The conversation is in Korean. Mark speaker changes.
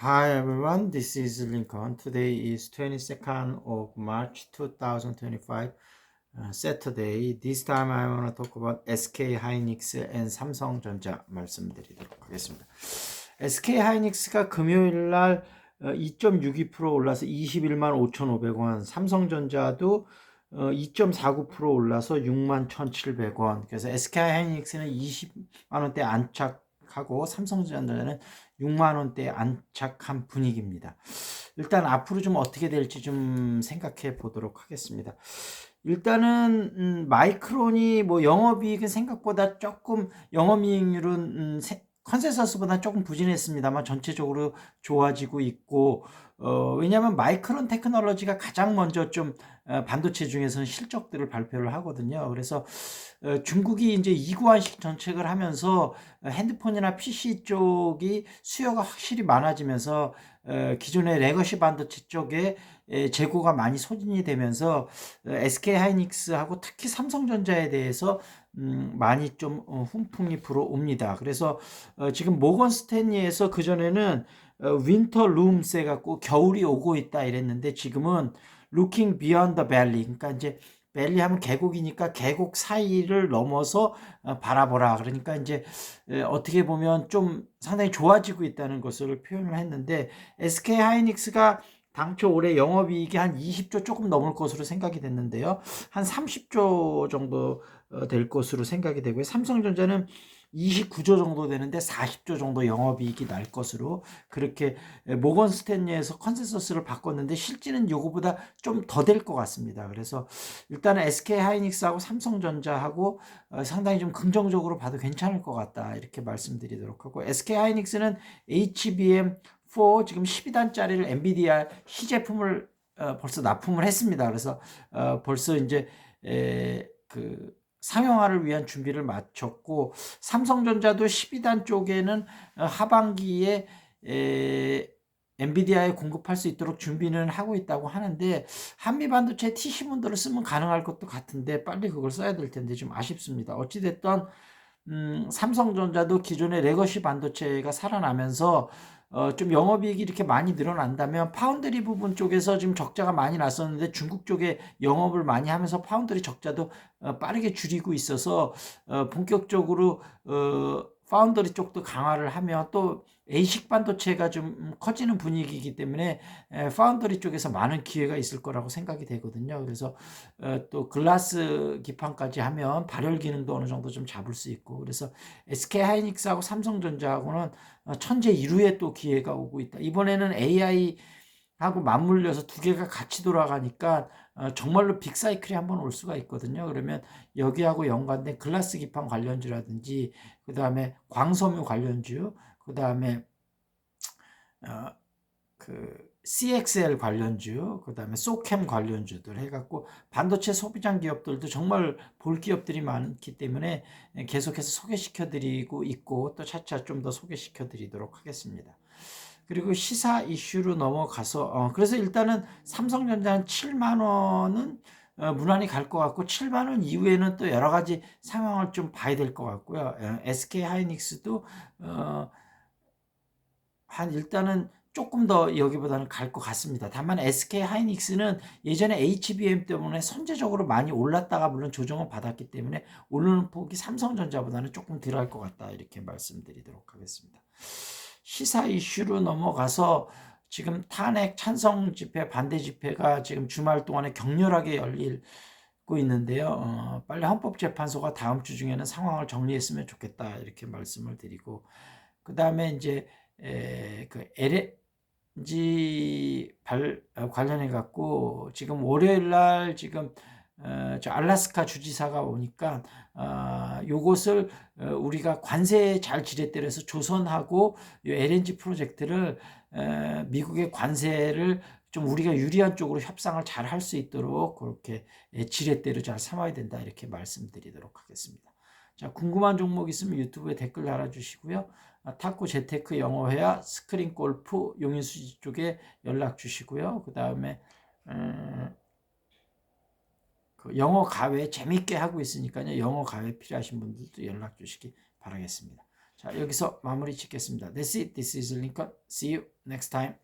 Speaker 1: Hi everyone, this is Lincoln. Today is 22nd of March 2025, uh, Saturday. This time I want to talk about SK Hynix and 삼성전자 말씀드리도록 하겠습니다. SK 하이닉스가 금요일 날 어, 2.62% 올라서 21만 5,500원, 삼성전자도 어, 2.49% 올라서 6만 1,700원. 그래서 SK 하이닉스는 20만 원대 안착 하고 삼성전자는 6만 원대에 안착한 분위기입니다. 일단 앞으로 좀 어떻게 될지 좀 생각해 보도록 하겠습니다. 일단은 음, 마이크론이 뭐 영업이익은 생각보다 조금 영업이익률은 음, 세, 컨센서스보다 조금 부진했습니다만 전체적으로 좋아지고 있고 어, 왜냐하면 마이크론 테크놀로지가 가장 먼저 좀 어, 반도체 중에서는 실적들을 발표를 하거든요. 그래서 어, 중국이 이제 이구환식 정책을 하면서 핸드폰이나 PC 쪽이 수요가 확실히 많아지면서 어, 기존의 레거시 반도체 쪽에 에, 재고가 많이 소진이 되면서 어, SK 하이닉스하고 특히 삼성전자에 대해서 음, 많이 좀 어, 훈풍이 불어옵니다. 그래서 어, 지금 모건 스탠리에서 그 전에는 어, 윈터 룸스 해갖고 겨울이 오고 있다 이랬는데 지금은 looking beyond the valley. 그러니까 이제 밸리 하면 계곡이니까 계곡 사이를 넘어서 어, 바라보라. 그러니까 이제 에, 어떻게 보면 좀 상당히 좋아지고 있다는 것을 표현을 했는데 SK 하이닉스가 당초 올해 영업이익이 한 20조 조금 넘을 것으로 생각이 됐는데요. 한 30조 정도 어, 될 것으로 생각이 되고요. 삼성전자는 29조 정도 되는데 40조 정도 영업이익이 날 것으로 그렇게 모건 스탠리에서 컨센서스를 바꿨는데 실제는 요거보다 좀 더 될 것 같습니다. 그래서 일단은 SK 하이닉스하고 삼성전자하고 어, 상당히 좀 긍정적으로 봐도 괜찮을 것 같다 이렇게 말씀드리도록 하고 SK 하이닉스는 HBM 4 지금 12단짜리를 엔비디아 시제품을 어, 벌써 납품을 했습니다. 그래서 어, 벌써 이제 에, 그 상용화를 위한 준비를 마쳤고 삼성전자도 12단 쪽에는 어, 하반기에 에, 엔비디아에 공급할 수 있도록 준비는 하고 있다고 하는데 한미 반도체 TC문들을 쓰면 가능할 것도 같은데 빨리 그걸 써야 될 텐데 좀 아쉽습니다. 어찌 됐던 음, 삼성전자도 기존의 레거시 반도체가 살아나면서 어, 좀 영업이익이 이렇게 많이 늘어난다면 파운드리 부분 쪽에서 지금 적자가 많이 났었는데 중국 쪽에 영업을 많이 하면서 파운드리 적자도 어, 빠르게 줄이고 있어서 어, 본격적으로 어, 파운더리 쪽도 강화를 하며 또 에이식 반도체가 좀 커지는 분위기이기 때문에 파운더리 쪽에서 많은 기회가 있을 거라고 생각이 되거든요. 그래서 어, 또 글라스 기판까지 하면 발열 기능도 어느 정도 좀 잡을 수 있고 그래서 SK 하이닉스하고 삼성전자하고는 어, 천재 1루에 또 기회가 오고 있다. 이번에는 AI 하고 맞물려서 두 개가 같이 돌아가니까 어, 정말로 빅사이클이 한번 올 수가 있거든요. 그러면 여기하고 연관된 글라스 기판 관련주라든지 그 다음에 광섬유 관련주 그 다음에 어, 그 CXL 관련주, 그 다음에 소캠 관련주들 해갖고 반도체 소비장 기업들도 정말 볼 기업들이 많기 때문에 계속해서 소개시켜드리고 있고 또 차차 좀 더 소개시켜드리도록 하겠습니다. 그리고 시사 이슈로 넘어가서 어, 그래서 일단은 삼성전자 한 7만 원은 어, 무난히 갈 것 같고 7만 원 이후에는 또 여러 가지 상황을 좀 봐야 될 것 같고요. SK 하이닉스도 어, 한 일단은 조금 더 여기보다는 갈 것 같습니다. 다만 SK 하이닉스는 예전에 HBM 때문에 선제적으로 많이 올랐다가 물론 조정을 받았기 때문에 오르는 폭이 삼성전자보다는 조금 덜할 것 같다 이렇게 말씀드리도록 하겠습니다. 시사 이슈로 넘어가서 지금 탄핵 찬성 집회, 반대 집회가 지금 주말 동안에 격렬하게 열리고 있는데요. 어, 빨리 헌법재판소가 다음 주 중에는 상황을 정리했으면 좋겠다 이렇게 말씀을 드리고 그 다음에 이제 에, 그 LNG 발 어, 관련해 갖고 지금 월요일 날 지금 어, 저 알라스카 주지사가 오니까 어, 요것을 어, 우리가 관세 잘 지렛대려서 조선하고 요 LNG 프로젝트를 어, 미국의 관세를 좀 우리가 유리한 쪽으로 협상을 잘 할 수 있도록 그렇게 예, 지렛대로 잘 삼아야 된다 이렇게 말씀드리도록 하겠습니다. 자 궁금한 종목 있으면 유튜브에 댓글 달아주시고요. 아, 탁구 재테크 영어회화 스크린 골프 용인수지 쪽에 연락 주시고요. 그 다음에 음, 그 영어 가외 재밌게 하고 있으니까요. 영어 가외 필요하신 분들도 연락 주시기 바라겠습니다. 자, 여기서 마무리 짓겠습니다. That's it. This is Lincoln. See you next time.